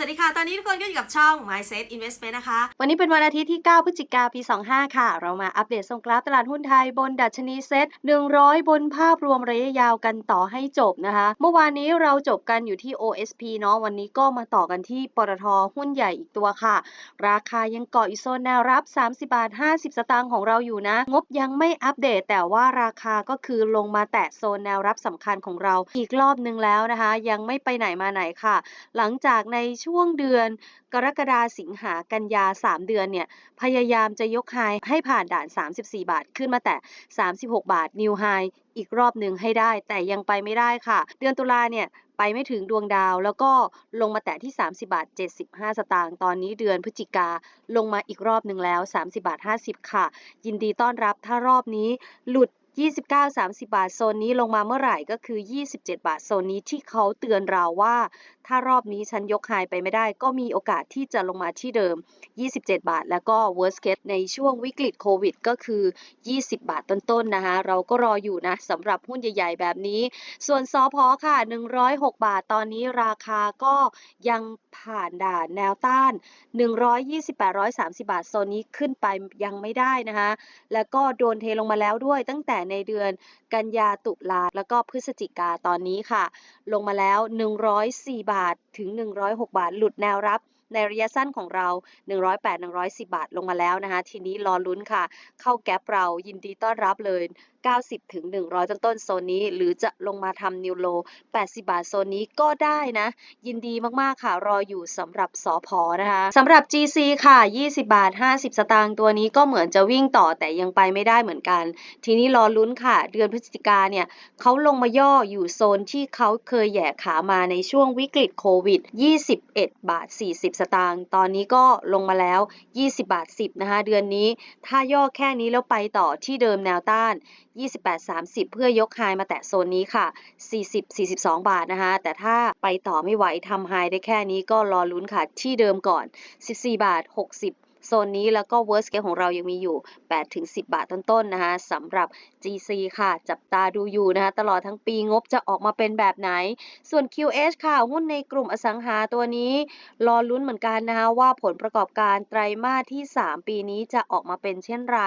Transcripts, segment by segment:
สวัสดีค่ะ ตอนนี้ทุกคนก็อยู่กับช่อง Mindset Investment นะคะ วันนี้เป็นวันอาทิตย์ที่ 9 พฤศจิกาปี 25 ค่ะ เรามาอัปเดตทรงกราฟตลาดหุ้นไทยบนดัชนีเซ็ต100 บนภาพรวมระยะยาวกันต่อให้จบนะคะ เมื่อวานนี้เราจบกันอยู่ที่ OSP เนาะ วันนี้ก็มาต่อกันที่ปตทหุ้นใหญ่อีกตัวค่ะ ราคายังเกาะอยู่โซนแนวรับ 30 บาท 50 สตางค์ของเราอยู่นะ งบยังไม่อัปเดต แต่ว่าราคาก็คือลงมาแตะโซนแนวรับสำคัญของเราอีกรอบนึงแล้วนะคะ ยังไม่ไปไหนมาไหนค่ะ หลังจากในชช่วงเดือน กรกฎาสิงหากันยา 3 เดือนเนี่ย พยายามจะยกไฮให้ผ่านด่าน 34 บาทขึ้นมาแต่ 36 บาทนิวไฮอีกรอบหนึ่งให้ได้ แต่ยังไปไม่ได้ค่ะ เดือนตุลาเนี่ยไปไม่ถึงดวงดาวแล้วก็ลงมาแตะที่ 30 บาท 75 สตางค์ตอนนี้เดือนพฤศจิกาลงมาอีกรอบหนึ่งแล้ว 30 บาท 50 ค่ะ ยินดีต้อนรับถ้ารอบนี้หลุด 29 30 บาทโซนนี้ลงมาเมื่อไหร่ก็คือ 27 บาทโซนนี้ที่เขาเตือนเราว่า ถ้ารอบนี้ฉันยกไฮไปไม่ได้ ก็มีโอกาสที่จะลงมาที่เดิม 27 บาท แล้วก็ worst case ในช่วงวิกฤตโควิด ก็คือ 20 บาทต้นๆนะคะเราก็รออยู่นะสำหรับหุ้นใหญ่ๆ แบบนี้ ส่วนซอพอค่ะ 106 บาทตอนนี้ราคาก็ยังผ่านด่านแนวต้าน 128 130 บาทโซนนี้ขึ้นไปยังไม่ได้นะคะแล้วก็โดนเทลงมาแล้วด้วยตั้งแต่ในเดือนกันยาตุลาแล้วก็พฤศจิกาตอนนี้ค่ะ ลงมาแล้ว 104 บาทถึง 106 บาท หลุดแนวรับในระยะสั้นของเรา 108 110 บาทลงมาแล้วนะคะ ทีนี้รอลุ้นค่ะ เข้าแก๊ปเรายินดีต้อนรับเลย90 ถึง 100 ต้นต้นโซนนี้ หรือจะลงมาทำนิวโล 80 บาทโซนนี้ก็ได้นะ ยินดีมากๆค่ะ รออยู่สำหรับสอพอนะคะสำหรับ GC ค่ะ 20 บาท 50 สตางค์ตัวนี้ก็เหมือนจะวิ่งต่อแต่ยังไปไม่ได้เหมือนกัน ทีนี้รอลุ้นค่ะ เดือนพฤศจิกาเนี่ยเขาลงมาย่ออยู่โซนที่เขาเคยแย่ขามาในช่วงวิกฤตโควิด 21 บาท 40 สตางค์ตอนนี้ก็ลงมาแล้ว 20 บาท 10 นะคะเดือนนี้ ถ้าย่อแค่นี้แล้วไปต่อที่เดิมแนวต้าน28 30 เพื่อยกไฮมาแตะโซนนี้ค่ะ 40 42 บาทนะคะแต่ถ้าไปต่อไม่ไหวทำไฮได้แค่นี้ก็รอลุ้นค่ะที่เดิมก่อน 14 บาท 60 โซนนี้แล้วก็ worst case ของเรายังมีอยู่ 8 ถึง 10 บาทต้นๆนะคะสำหรับ GC ค่ะ จับตาดูอยู่นะคะตลอดทั้งปีงบจะออกมาเป็นแบบไหน ส่วน QH ค่ะ หุ้นในกลุ่มอสังหาตัวนี้ รอลุ้นเหมือนกันนะคะว่าผลประกอบการไตรมาสที่ 3 ปีนี้จะออกมาเป็นเช่นไร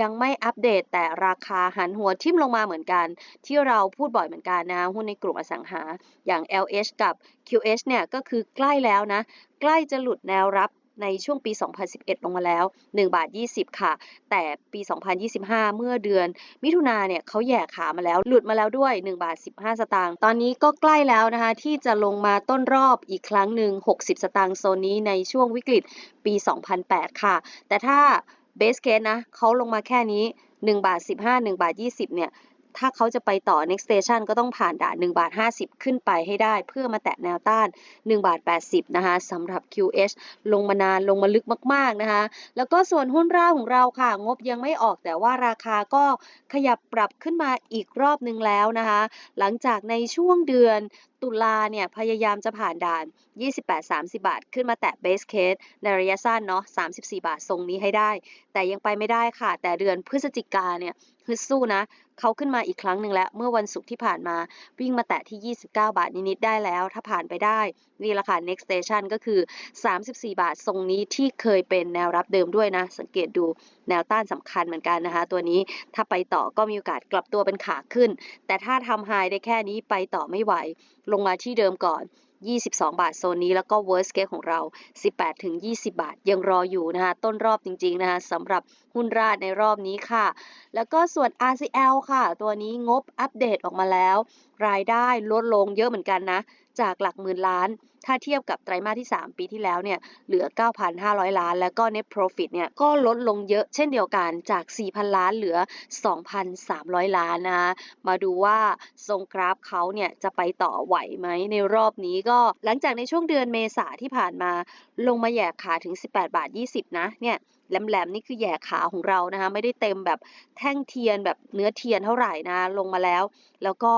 ยังไม่อัปเดตแต่ราคาหันหัวทิ่มลงมาเหมือนกัน ที่เราพูดบ่อยเหมือนกันนะคะหุ้นในกลุ่มอสังหาอย่าง LH กับ QH เนี่ยก็คือใกล้แล้วนะ ใกล้จะหลุดแนวรับ ในช่วงปี 2011 ลงมาแล้ว 1 บาท 20 ค่ะ แต่ปี 2025 เมื่อเดือน มิถุนาเนี่ยเขาแย่ขามาแล้ว หลุดมาแล้วด้วย 1 บาท 15 สตางค์ ตอนนี้ก็ใกล้แล้วนะคะ ที่จะลงมาต้นรอบอีกครั้งหนึ่ง 60 สตางค์โซนนี้ในช่วงวิกฤตปี 2008 ค่ะ แต่ถ้าเบสเคสนะเขาลงมาแค่นี้ 1 บาท 15 1 บาท 20 เนี่ย ถ้าเขาจะไปต่อ next station ก็ต้องผ่านด่าน1บาท50 ขึ้นไปให้ได้ เพื่อมาแตะแนวต้าน1บาท80นะคะสำหรับ QH ลงมานานลงมาลึกมาก ๆ นะคะ แล้วก็ส่วนหุ้นร่าของเราค่ะ งบยังไม่ออกแต่ว่าราคาก็ขยับปรับขึ้นมาอีกรอบนึงแล้วนะคะ หลังจากในช่วงเดือนตุลาเนี่ยพยายามจะผ่านด่าน 28-30 บาท ขึ้นมาแตะ base case ในระยะสั้นเนาะ 34 บาททรงนี้ให้ได้ แต่ยังไปไม่ได้ค่ะ แต่เดือนพฤศจิกาเนี่ยฮึดสู้นะเขาขึ้นมาอีกครั้งหนึ่งแล้ว เมื่อวันศุกร์ที่ผ่านมา วิ่งมาแตะที่ 29 บาทนิดๆได้แล้ว ถ้าผ่านไปได้ นี่แหละค่ะ next station ก็คือ 34 บาททรงนี้ที่เคยเป็นแนวรับเดิมด้วยนะ สังเกตดูแนวต้านสำคัญเหมือนกันนะคะ ตัวนี้ถ้าไปต่อก็มีโอกาสกลับตัวเป็นขาขึ้น แต่ถ้าทำไฮได้แค่นี้ไปต่อไม่ไหว ลงมาที่เดิมก่อน 22 บาทโซนนี้แล้วก็ worst case ของเรา 18 ถึง 20 บาท ยังรออยู่นะคะต้นรอบจริงๆนะคะสำหรับหุ้นราดในรอบนี้ค่ะ แล้วก็ส่วน RCL ค่ะ ตัวนี้งบอัปเดตออกมาแล้ว รายได้ลดลงเยอะเหมือนกันนะ จากหลักหมื่นล้าน ถ้าเทียบกับไตรมาสที่ 3 ปีที่แล้วเนี่ยเหลือ 9,500 ล้าน แล้วก็ net profit เนี่ยก็ลดลงเยอะเช่นเดียวกันจาก 4,000 ล้านเหลือ 2,300 ล้านนะคะมาดูว่าทรงกราฟเขาเนี่ยจะไปต่อไหวไหมในรอบนี้ก็หลังจากในช่วงเดือนเมษาที่ผ่านมาลงมาแย่ขาถึง 18 บาท 20 นะเนี่ยแหลมๆนี่คือแย่ขาของเรานะคะไม่ได้เต็มแบบแท่งเทียนแบบเนื้อเทียนเท่าไหร่นะลงมาแล้ว แล้วก็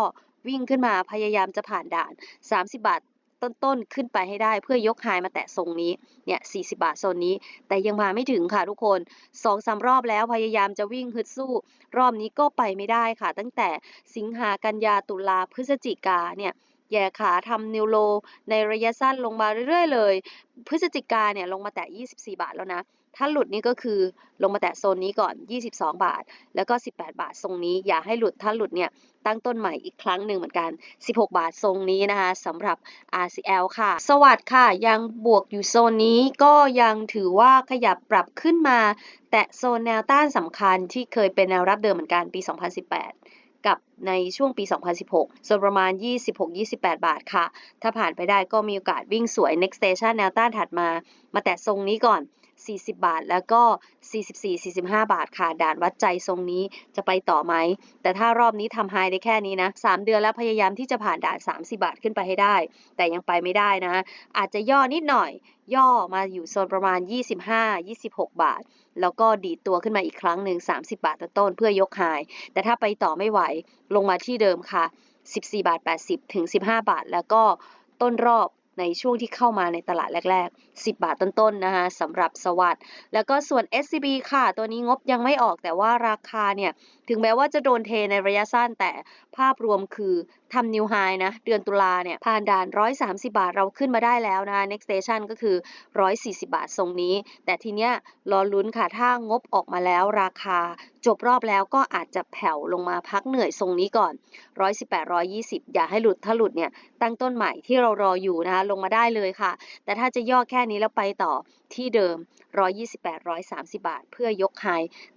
วิ่งขึ้นมาพยายามจะผ่านด่าน 30 บาทต้นๆขึ้นไปให้ได้เพื่อยกไฮมาแตะทรงนี้เนี่ย40 บาทโซนนี้ แต่ยังมาไม่ถึงค่ะทุกคน2-3รอบแล้วพยายามจะวิ่งฮึดสู้ รอบนี้ก็ไปไม่ได้ค่ะ ตั้งแต่สิงหากันยาตุลาพฤศจิกาเนี่ยแย่ขาทำนิวโล ในระยะสั้นลงมาเรื่อยๆเลย พฤศจิกาเนี่ยลงมาแตะ 24 บาทแล้วนะ ถ้าหลุดนี่ก็คือลงมาแตะโซนนี้ก่อน 22 บาท แล้วก็ 18 บาททรงนี้ อย่าให้หลุด ถ้าหลุดเนี่ยตั้งต้นใหม่อีกครั้งหนึ่งเหมือนกัน 16 บาททรงนี้นะคะสำหรับ RCL ค่ะ สวัสดค่ะ ยังบวกอยู่โซนนี้ก็ยังถือว่าขยับปรับขึ้นมา แตะโซนแนวต้านสำคัญที่เคยเป็นแนวรับเดิมเหมือนกันปี 2018กับในช่วงปี 2016โซนประมาณ 26-28 บาทค่ะ ถ้าผ่านไปได้ก็มีโอกาสวิ่งสวย next station แนวต้านถัดมา มาแตะทรงนี้ก่อน 40 บาท แล้วก็ 44-45 บาทค่ะ ด่านวัดใจทรงนี้จะไปต่อไหม แต่ถ้ารอบนี้ทำไฮได้แค่นี้นะ 3 เดือนแล้วพยายามที่จะผ่านด่าน 30 บาทขึ้นไปให้ได้ แต่ยังไปไม่ได้นะ อาจจะย่อนิดหน่อย ย่อมาอยู่โซนประมาณ 25-26 บาท แล้วก็ดีดตัวขึ้นมาอีกครั้งหนึ่ง30 บาทต้นเพื่อยกไฮแต่ถ้าไปต่อไม่ไหว ลงมาที่เดิมค่ะ 14 บาท 80 ถึง 15 บาท แล้วก็ต้นรอบ ในช่วงที่เข้ามาในตลาดแรก ๆ 10 บาทต้นๆนะคะสำหรับสวัสด์แล้วก็ส่วน SCB ค่ะ ตัวนี้งบยังไม่ออกแต่ว่าราคาเนี่ย ถึงแม้ว่าจะโดนเทในระยะสั้นแต่ภาพรวมคือ ทำนิวไฮนะ เดือนตุลาเนี่ย ผ่านด่าน 130 บาทเราขึ้นมาได้แล้วนะ next station ก็คือ 140 บาททรงนี้ แต่ทีเนี้ยรอลุ้นค่ะ ถ้างบออกมาแล้วราคา จบรอบแล้วก็อาจจะแผ่วลงมาพักเหนื่อยทรงนี้ก่อน 118 120 อย่าให้หลุด ถ้าหลุดเนี่ย ตั้งต้นใหม่ที่เรารออยู่นะคะ ลงมาได้เลยค่ะ แต่ถ้าจะย่อแค่นี้แล้วไปต่อที่เดิม 128 130 บาท เพื่อยกไฮ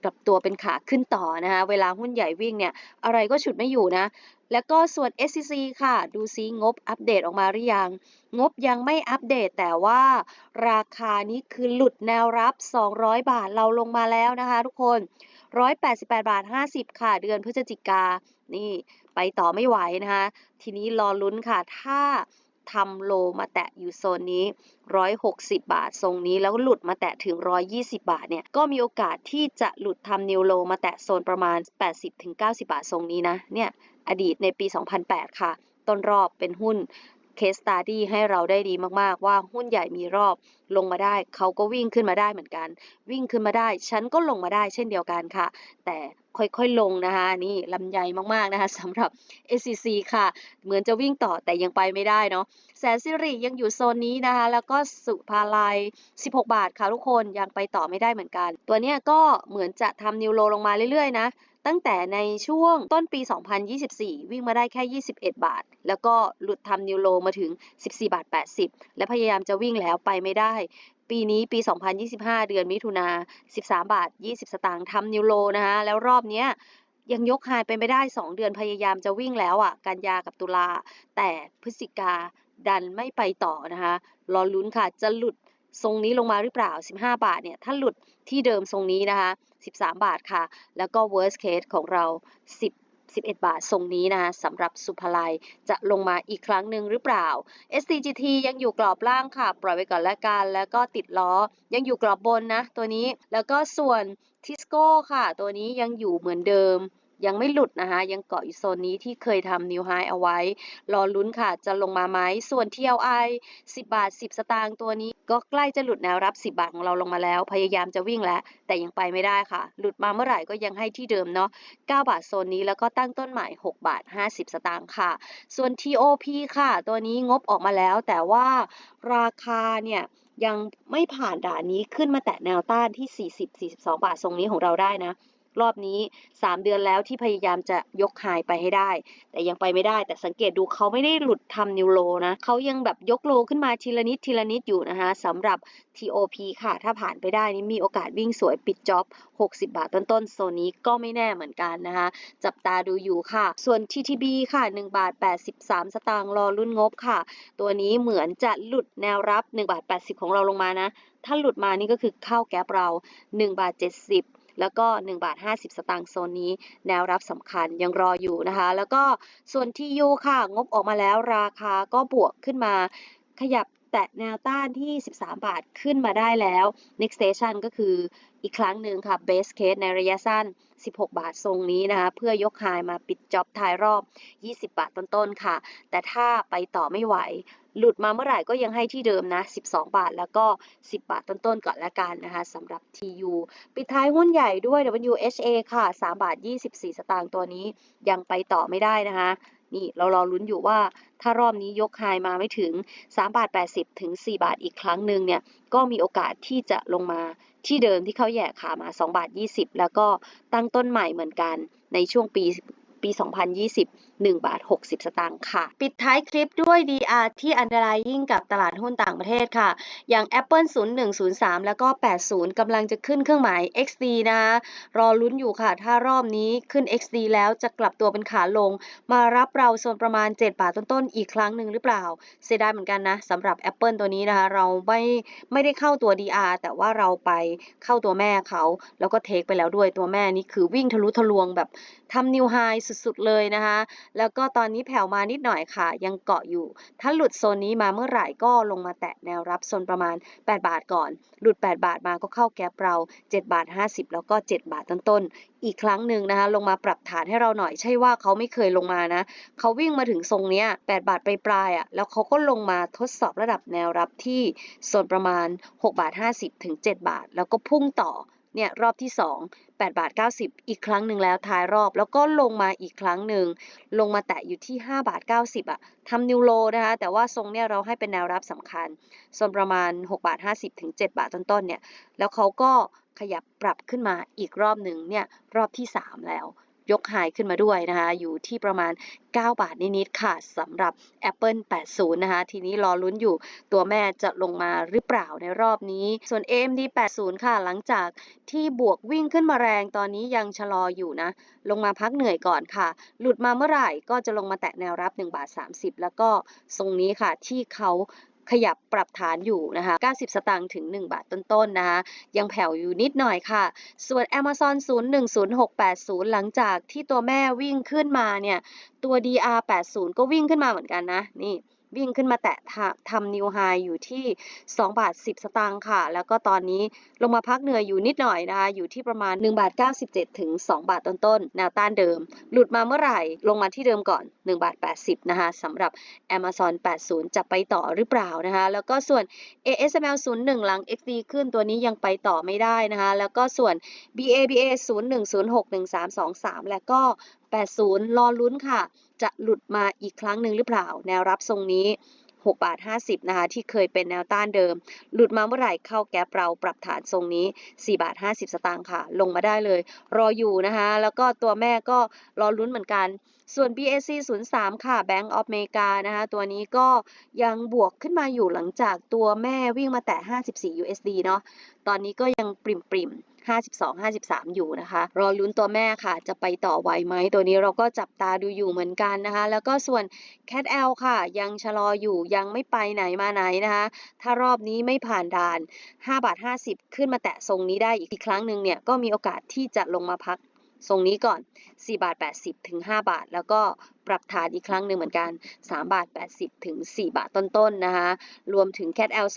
กลับตัวเป็นขาขึ้นต่อนะคะ เวลาหุ้นใหญ่วิ่งเนี่ย อะไรก็ฉุดไม่อยู่นะ แล้วก็ส่วน SCC ค่ะ ดูซิงบอัปเดตออกมาหรือยัง งบยังไม่อัปเดตแต่ว่าราคานี้คือหลุดแนวรับ 200 บาทเราลงมาแล้วนะคะทุกคน 188 บาท 50 ค่ะ เดือนพฤศจิกา นี่ไปต่อไม่ไหวนะคะ ทีนี้รอลุ้นค่ะ ถ้าทำโลมาแตะอยู่โซนนี้ 160 บาททรงนี้แล้วหลุดมาแตะถึง 120 บาทเนี่ย ก็มีโอกาสที่จะหลุดทำนิวโลมาแตะโซนประมาณ 80-90 บาททรงนี้นะ เนี่ย อดีตในปี 2008 ค่ะ ต้นรอบเป็นหุ้น case study ให้เราได้ดีมาก ๆ ว่าหุ้นใหญ่มีรอบลงมาได้ เขาก็วิ่งขึ้นมาได้เหมือนกัน วิ่งขึ้นมาได้ ฉันก็ลงมาได้เช่นเดียวกันค่ะ แต่ค่อยๆลงนะคะ นี่ลำใหญ่มาก ๆ นะคะสำหรับ SCC ค่ะ เหมือนจะวิ่งต่อแต่ยังไปไม่ได้เนาะแสนสิริยังอยู่โซนนี้นะคะ แล้วก็สุภาลัย 16 บาทค่ะทุกคนยังไปต่อไม่ได้เหมือนกัน ตัวเนี้ยก็เหมือนจะทำนิวโลลงมาเรื่อย ๆ นะ ตั้งแต่ในช่วงต้นปี 2024 วิ่งมาได้แค่ 21 บาท แล้วก็หลุดทำนิวโลมาถึง 14 บาท 80 และพยายามจะวิ่งแล้วไปไม่ได้ ปีนี้ปี 2025 เดือนมิถุนา 13 บาท 20 สตางค์ทำนิวโลนะคะแล้วรอบเนี้ยยังยกไฮไปไม่ได้ 2 เดือนพยายามจะวิ่งแล้วอะ กันยากับตุลา แต่พฤศจิกาดันไม่ไปต่อนะคะ รอลุ้นค่ะ จะหลุด ทรงนี้ลงมาหรือเปล่า 15 บาทเนี่ยถ้าหลุดที่เดิมทรงนี้นะคะ13 บาทค่ะ แล้วก็ worst case ของเรา 10 11 บาททรงนี้นะคะสำหรับสุภลัยจะลงมาอีกครั้งหนึ่งหรือเปล่า SCGT ยังอยู่กรอบล่างค่ะ ปล่อยไว้ก่อนละกัน แล้วก็ติดล้อ ยังอยู่กรอบบนนะ ตัวนี้ แล้วก็ส่วนทิสโก้ค่ะ ตัวนี้ยังอยู่เหมือนเดิม ยังไม่หลุดนะคะ ยังเกาะอยู่โซนนี้ที่เคยทำนิวไฮเอาไว้ รอลุ้นค่ะ จะลงมาไหม ส่วน TLI 10 บาท 10 สตางค์ตัวนี้ ก็ใกล้จะหลุดแนวรับ 10 บาทของเราลงมาแล้ว พยายามจะวิ่งแล้ว แต่ยังไปไม่ได้ค่ะ หลุดมาเมื่อไหร่ก็ยังให้ที่เดิมเนาะ 9 บาทโซนนี้แล้วก็ตั้งต้นใหม่ 6 บาท 50 สตางค์ค่ะ ส่วน TOP ค่ะ ตัวนี้งบออกมาแล้ว แต่ว่าราคาเนี่ยยังไม่ผ่านด่านนี้ขึ้นมาแตะแนวต้านที่ 40-42 บาททรงนี้ของเราได้นะ รอบนี้ 3 เดือนแล้วที่พยายามจะยกไฮไปให้ได้ แต่ยังไปไม่ได้ แต่สังเกตดูเขาไม่ได้หลุดทำนิวโลนะเขายังแบบยกโลขึ้นมาทีละนิดทีละนิดอยู่นะคะสำหรับ TOP ค่ะ ถ้าผ่านไปได้นี่มีโอกาสวิ่งสวยปิดจ็อบ 60 บาทต้นๆโซนนี้ก็ไม่แน่เหมือนกันนะคะจับตาดูอยู่ค่ะ ส่วน TTB ค่ะ 1 บาท 83 สตางค์รอรุ่นงบค่ะ ตัวนี้เหมือนจะหลุดแนวรับ 1 บาท 80 ของเราลงมานะ ถ้าหลุดมานี่ก็คือเข้าแก๊ปเรา 1 บาท 70 แล้วก็1บาท50 สตางค์โซนนี้ แนวรับสำคัญยังรออยู่นะคะ แล้วก็ส่วน TU ค่ะ งบออกมาแล้วราคาก็บวกขึ้นมาขยับ ตะแนวต้านที่ 13 บาทขึ้นมาได้แล้ว next station ก็คืออีกครั้งหนึ่งค่ะ base case ในระยะสั้น 16 บาททรงนี้นะคะ เพื่อยกไฮมาปิดจ็อบท้ายรอบ 20 บาทต้นๆค่ะ แต่ถ้าไปต่อไม่ไหว หลุดมาเมื่อไหร่ก็ยังให้ที่เดิมนะ 12 บาทแล้วก็ 10 บาทต้นๆก่อนละกันนะคะสำหรับ TU ปิดท้ายหุ้นใหญ่ด้วย WHA ค่ะ 3 บาท 24 สตางค์ตัวนี้ยังไปต่อไม่ได้นะคะ นี่เรารอลุ้นอยู่ว่าถ้ารอบนี้ยกไฮมาไม่ถึง3บาท80 ถึง 4 บาทอีกครั้งหนึ่งเนี่ยก็มีโอกาสที่จะลงมาที่เดิมที่เขาแย่ขามา2บาท20 แล้วก็ตั้งต้นใหม่เหมือนกันในช่วงปี ปี 2020 1 บาท 60 สตางค์ค่ะ ปิดท้ายคลิปด้วย DR ที่อันตรายยิ่งกับตลาดหุ้นต่างประเทศค่ะ อย่าง Apple 0103 แล้วก็ 80 กำลังจะขึ้นเครื่องหมาย XD นะรอลุ้นอยู่ค่ะ ถ้ารอบนี้ขึ้น XD แล้วจะกลับตัวเป็นขาลง มารับเราโซนประมาณ 7 บาทต้นๆ อีกครั้งหนึ่งหรือเปล่า เสียดายเหมือนกันนะสำหรับ Apple ตัวนี้นะคะ เราไม่ไม่ได้เข้าตัว DR แต่ว่าเราไปเข้าตัวแม่เขา แล้วก็เทคไปแล้วด้วยตัวแม่นี่คือวิ่งทะลุทะลวงแบบทำนิวไฮสุดๆเลยนะคะ แล้วก็ตอนนี้แผ่วมานิดหน่อยค่ะ ยังเกาะอยู่ ถ้าหลุดโซนนี้มาเมื่อไหร่ก็ลงมาแตะแนวรับโซนประมาณ 8 บาทก่อน หลุด 8 บาทมาก็เข้าแก๊ปเรา 7 บาท 50 แล้วก็ 7 บาทต้นๆ อีกครั้งหนึ่งนะคะ ลงมาปรับฐานให้เราหน่อย ใช่ว่าเขาไม่เคยลงมานะ เขาวิ่งมาถึงทรงเนี้ย 8 บาทปลายๆอะ แล้วเขาก็ลงมาทดสอบระดับแนวรับที่โซนประมาณ 6 บาท 50 ถึง 7 บาท แล้วก็พุ่งต่อ เนี่ยรอบที่ 2 8บาท90 อีกครั้งหนึ่งแล้วท้ายรอบ แล้วก็ลงมาอีกครั้งหนึ่ง ลงมาแตะอยู่ที่ 5 บาท 90 อะทำนิวโลนะคะ แต่ว่าทรงเนี่ยเราให้เป็นแนวรับสำคัญส่วนประมาณ 6 บาท 50 ถึง 7 บาทต้นๆเนี่ย แล้วเขาก็ขยับปรับขึ้นมาอีกรอบหนึ่งเนี่ยรอบที่ 3 แล้ว ยกไฮขึ้นมาด้วยนะคะอยู่ที่ประมาณ 9 บาทนิดๆค่ะสำหรับ Apple 80 นะคะ ทีนี้รอลุ้นอยู่ตัวแม่จะลงมาหรือเปล่าในรอบนี้ ส่วน AMD 80 ค่ะ หลังจากที่บวกวิ่งขึ้นมาแรงตอนนี้ยังชะลออยู่นะ ลงมาพักเหนื่อยก่อนค่ะ หลุดมาเมื่อไหร่ก็จะลงมาแตะแนวรับ 1 บาท 30 แล้วก็ทรงนี้ค่ะที่เขา ขยับปรับฐานอยู่นะคะ 90 สตางค์ถึง 1 บาทต้นๆนะคะยังแผ่วอยู่นิดหน่อยค่ะ ส่วน Amazon 010680 หลังจากที่ตัวแม่วิ่งขึ้นมาเนี่ย ตัว DR 80 ก็วิ่งขึ้นมาเหมือนกันนะ นี่ วิ่งขึ้นมาแตะทำนิวไฮอยู่ที่ 2 บาท 10 สตางค์ค่ะ แล้วก็ตอนนี้ลงมาพักเหนื่อยอยู่นิดหน่อยนะคะอยู่ที่ประมาณ1บาท97 ถึง 2 บาทต้นๆแนวต้านเดิม หลุดมาเมื่อไหร่ลงมาที่เดิมก่อน1บาท80 นะคะสำหรับ Amazon 80 จะไปต่อหรือเปล่านะคะ แล้วก็ส่วน ASML 01 หลัง XD ขึ้นตัวนี้ยังไปต่อไม่ได้นะคะ แล้วก็ส่วน BABA 01061323 และก็ 80 รอลุ้นค่ะ จะหลุดมาอีกครั้งหนึ่งหรือเปล่า แนวรับทรงนี้ 6 บาท 50 นะคะ ที่เคยเป็นแนวต้านเดิม หลุดมาเมื่อไหร่เข้าแก๊ปเราปรับฐานทรงนี้ 4 บาท 50 สตางค์ค่ะ ลงมาได้เลย รออยู่นะคะ แล้วก็ตัวแม่ก็รอลุ้นเหมือนกันส่วน BAC 03 ค่ะ Bank of America นะคะ ตัวนี้ก็ยังบวกขึ้นมาอยู่หลังจากตัวแม่วิ่งมาแตะ54 USD เนาะ ตอนนี้ก็ยังปริมปริมๆ 52 53 อยู่นะคะ รอลุ้นตัวแม่ค่ะ จะไปต่อไหวไหมตัวนี้เราก็จับตาดูอยู่เหมือนกันนะคะ แล้วก็ส่วน Cat L ค่ะ ยังชะลออยู่ยังไม่ไปไหนมาไหนนะคะ ถ้ารอบนี้ไม่ผ่านด่าน5บาท50 ขึ้นมาแตะทรงนี้ได้อีกครั้งหนึ่งเนี่ยก็มีโอกาสที่จะลงมาพัก ทรงนี้ก่อน 4 บาท 80 ถึง 5 บาท แล้วก็ปรับฐานอีกครั้งหนึ่งเหมือนกัน 3 บาท 80 ถึง 4 บาทต้นๆ นะคะ รวมถึง Cat L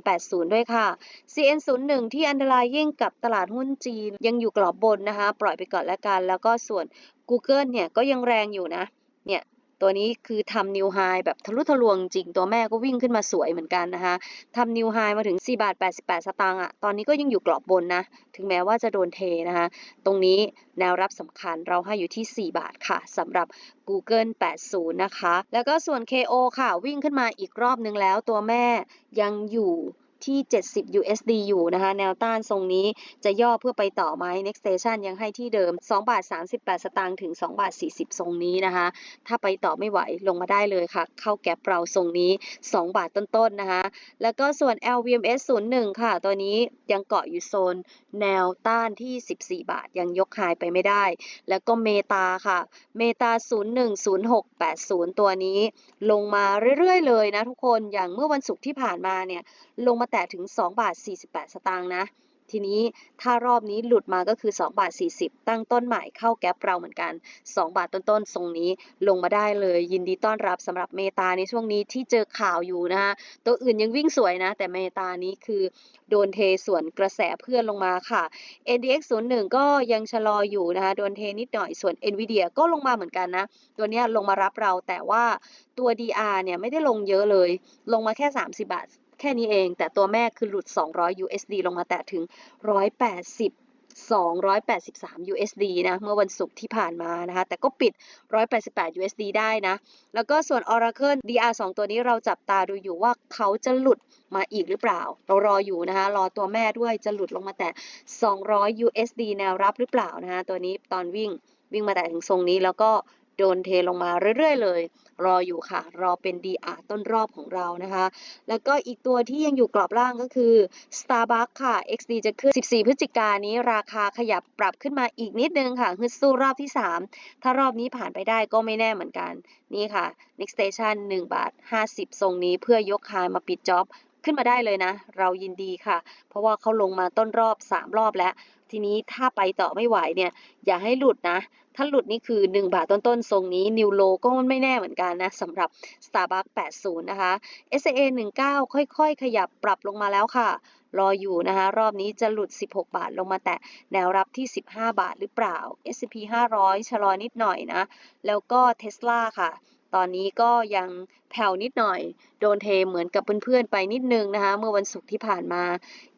2380 ด้วยค่ะ CN 01ที่อันตรายยิ่งกับตลาดหุ้นจีน ยังอยู่กรอบบนนะคะ ปล่อยไปก่อนแล้วกัน แล้วก็ส่วน Google เนี่ยก็ยังแรงอยู่นะ เนี่ย ตัวนี้คือทำนิวไฮแบบทะลุทะลวงจริง ตัวแม่ก็วิ่งขึ้นมาสวยเหมือนกันนะคะทำนิวไฮมาถึง 4 บาท 88 สตางค์อะ ตอนนี้ก็ยังอยู่กรอบบนนะ ถึงแม้ว่าจะโดนเทนะคะ ตรงนี้แนวรับสำคัญเราให้อยู่ที่ 4 บาทค่ะสำหรับ Google 80 นะคะ แล้วก็ส่วน KO ค่ะ วิ่งขึ้นมาอีกรอบนึงแล้วตัวแม่ยังอยู่ ที่ 70 USD อยู่นะคะ แนวต้านทรงนี้จะย่อเพื่อไปต่อไหม Next Station ยังให้ที่เดิม2บาท38 สตางค์ถึง2บาท40 ทรงนี้นะคะ ถ้าไปต่อไม่ไหวลงมาได้เลยค่ะ เข้าแก็ปเราทรงนี้ 2 บาทต้นๆนะคะ แล้วก็ส่วน LVMS 01 ค่ะ ตัวนี้ยังเกาะอยู่โซนแนวต้านที่ 14 บาทยังยกหายไปไม่ได้ แล้วก็เมตาค่ะ เมตา 010680 ตัวนี้ ลงมาเรื่อยๆเลยนะทุกคนอย่างเมื่อวันศุกร์ที่ผ่านมาเนี่ยลงมาแตะถึง 2 บาท 48 สตางค์นะ ทีนี้ถ้ารอบนี้หลุดมาก็คือ 2 บาท 40 ตั้งต้นใหม่เข้าแก๊ปเราเหมือนกัน 2 บาทต้นๆทรงนี้ลงมาได้เลย ยินดีต้อนรับสำหรับเมตาในช่วงนี้ที่เจอข่าวอยู่นะคะตัวอื่นยังวิ่งสวยนะ แต่เมตานี้คือโดนเทส่วนกระแสเพื่อนลงมาค่ะ NDX 01ก็ยังชะลออยู่นะคะโดนเทนิดหน่อยส่วน NVIDIA ก็ลงมาเหมือนกันนะ ตัวเนี้ยลงมารับเราแต่ว่าตัว DR เนี่ยไม่ได้ลงเยอะเลย ลงมาแค่ 30 บาท แค่นี้เอง แต่ตัวแม่คือหลุด 200 USD ลงมาแตะถึง 180 283 USD นะ เมื่อวันศุกร์ที่ผ่านมานะคะ แต่ก็ปิด 188 USD ได้นะ แล้วก็ส่วน Oracle DR 2 ตัวนี้เราจับตาดูอยู่ว่าเขาจะหลุดมาอีกหรือเปล่า เรารออยู่นะคะ รอตัวแม่ด้วยจะหลุดลงมาแต่ 200 USD แนวรับหรือเปล่านะคะ ตัวนี้ตอนวิ่งวิ่งมาแต่ถึงทรงนี้แล้วก็ โดนเทลงมาเรื่อยๆเลย รออยู่ค่ะ รอเป็น DR ต้นรอบของเรานะคะ แล้วก็อีกตัวที่ยังอยู่กรอบล่างก็คือ Starbucks ค่ะ XD จะขึ้น 14 พฤศจิกายนนี้ราคาขยับปรับขึ้นมาอีกนิดนึงค่ะฮึดสู้รอบที่ 3 ถ้ารอบนี้ผ่านไปได้ก็ไม่แน่เหมือนกัน นี่ค่ะ Next Station 1 บาท 50 ทรงนี้เพื่อยกคายมาปิดจ็อบ ขึ้นมาได้เลยนะ เรายินดีค่ะ เพราะว่าเขาลงมาต้นรอบ 3 รอบแล้ว ทีนี้ถ้าไปต่อไม่ไหวเนี่ย อย่าให้หลุดนะ ถ้าหลุดนี่คือ 1 บาทต้นๆ ทรงนี้ นิวโลก็ไม่แน่เหมือนกันนะสำหรับ Starbucks 80 นะคะ SA 19 ค่อยๆ ขยับปรับลงมาแล้วค่ะ รออยู่นะคะ รอบนี้จะหลุด 16 บาทลงมาแตะแนวรับที่ 15 บาทหรือเปล่า S&P 500 ชะลอนิดหน่อยนะ แล้วก็ Tesla ค่ะ ตอนนี้ก็ยังแผ่วนิดหน่อย โดนเทเหมือนกับเพื่อนๆไปนิดนึงนะคะ เมื่อวันศุกร์ที่ผ่านมา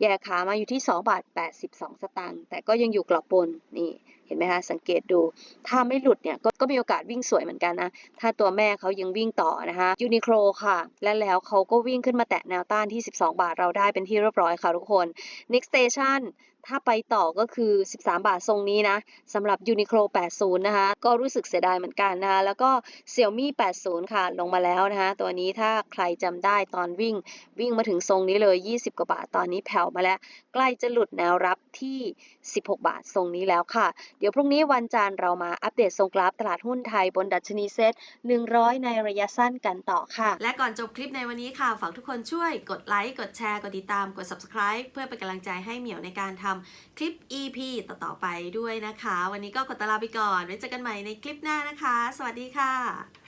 แย่ขามาอยู่ที่2บาท82 สตางค์ แต่ก็ยังอยู่กรอบบน นี่เห็นไหมคะ สังเกตดู ถ้าไม่หลุดเนี่ยก็ก็มีโอกาสวิ่งสวยเหมือนกันนะ ถ้าตัวแม่เขายังวิ่งต่อนะคะ ยูนิโคลค่ะ และแล้วเขาก็วิ่งขึ้นมาแตะแนวต้านที่ 12 บาทเราได้เป็นที่เรียบร้อยค่ะทุกคน next station ถ้าไปต่อก็คือ 13 บาททรงนี้นะสำหรับ Uniqlo 80 นะคะ ก็รู้สึกเสียดายเหมือนกันนะคะแล้วก็ Xiaomi 80 ค่ะ ลงมาแล้วนะคะ ตัวนี้ถ้าใครจำได้ตอนวิ่ง วิ่งมาถึงทรงนี้เลย 20 กว่าบาท ตอนนี้แผ่วมาแล้ว ใกล้จะหลุดแนวรับที่ 16 บาททรงนี้แล้วค่ะ เดี๋ยวพรุ่งนี้วันจันทร์เรามาอัปเดตทรงกราฟตลาดหุ้นไทยบนดัชนีเซ็ต100 ในระยะสั้นกันต่อค่ะ และก่อนจบคลิปในวันนี้ค่ะฝากทุกคนช่วยกดไลค์กดแชร์กดติดตามกด subscribe เพื่อเป็นกำลังใจให้เหมียวในการทำคลิป EP ต่อๆไปด้วยนะคะ วันนี้ก็ขอตลาไปก่อน ไว้เจอกันใหม่ในคลิปหน้านะคะ สวัสดีค่ะ